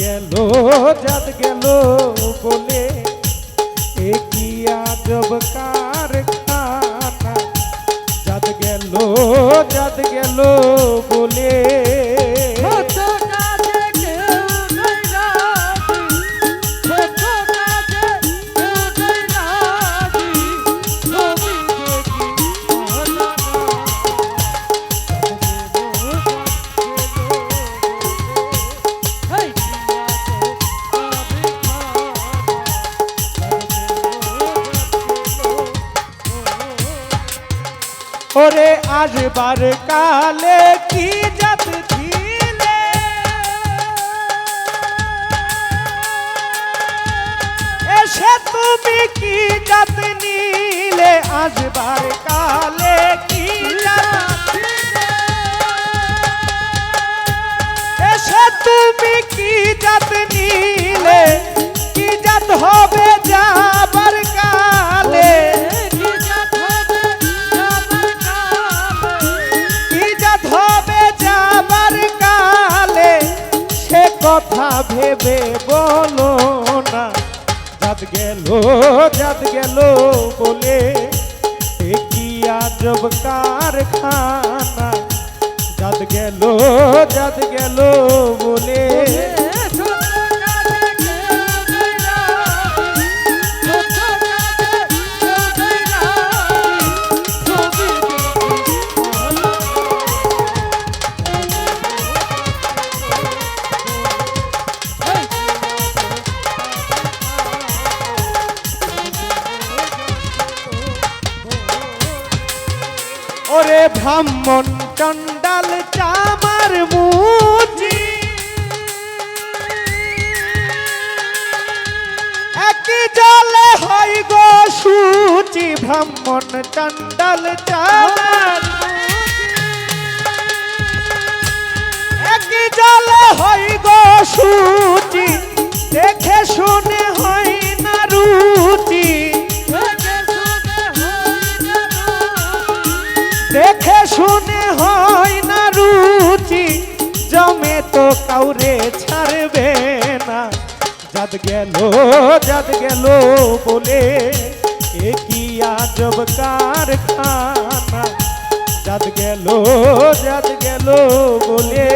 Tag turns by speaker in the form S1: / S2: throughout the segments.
S1: গেল জাত গেল বলে। এ কি আজব কারখানা? জাত গেল জাত গেল বলে। ওরে আসবার কালে কি জাত ছিলে এসে তুমি কি জাত নিলে? আসবার কালে কি জাত এসে তুমি কি জাত নিলে? কি জাত হবে ভেবে বলো না। জাত গেল জাত গেল বলে, এ কি আজব কারখানা? জাত গেল জাত গেল বলে ওরে ব্রাহ্মণ চণ্ডাল চামার মুচি। একই জলে হয় গো সুচি, ব্রাহ্মণ চণ্ডাল চামার একই জলে হয় গো সুচি, দেখে শুনে হয়
S2: দেখে শুনে হয় না রুচি,
S1: জমে তো কাউরে ছাড়বে না। যাদ গেল যাদ গেল বলে, এ কি আজব কারখানা? যাদ গেল যাদ গেল বলে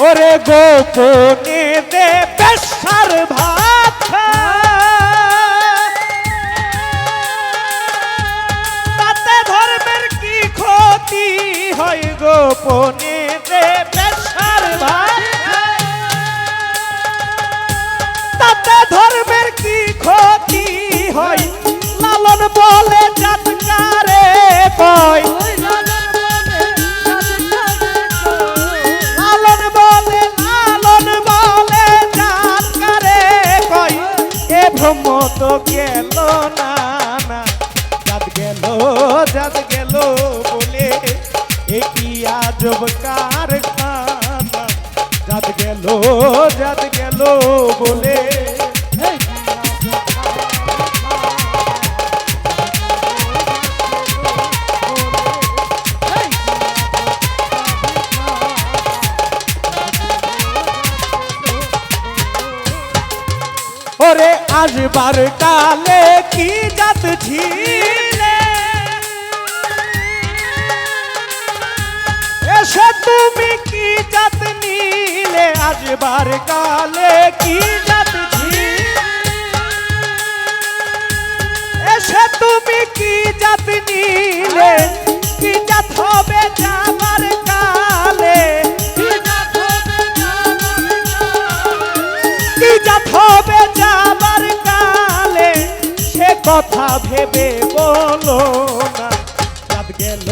S1: ওরে গোপনে দে পেশার ভাত। তাতে ধর্মের কি ক্ষতি হয় গোপনে দে পেশার ভাত? তাতে ধর্মের কি ক্ষতি হয়? লালন বলে জাতকারে কয় আজব কারখানা জাত গেল জাত গেল বলে। ওরে আসবার কালে কি জাত ছিলে? এসে তুমি কি জাত নিলে? আসবার কালে কি জাত এসে তুমি কি জাত নিলে? কি জাত হবে যাবার কালে? কি জাত হবে যাবার কালে? সে কথা ভেবে বলো না জাত গেল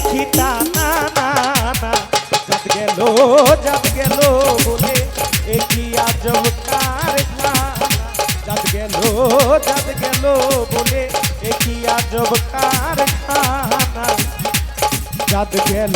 S1: দেখি তা না না না যাব গেল যাব
S2: গেল বলে, একই আজব কার
S1: যত গেল যাব গেল বলে,
S2: একই
S1: আজব কার খানা গেল।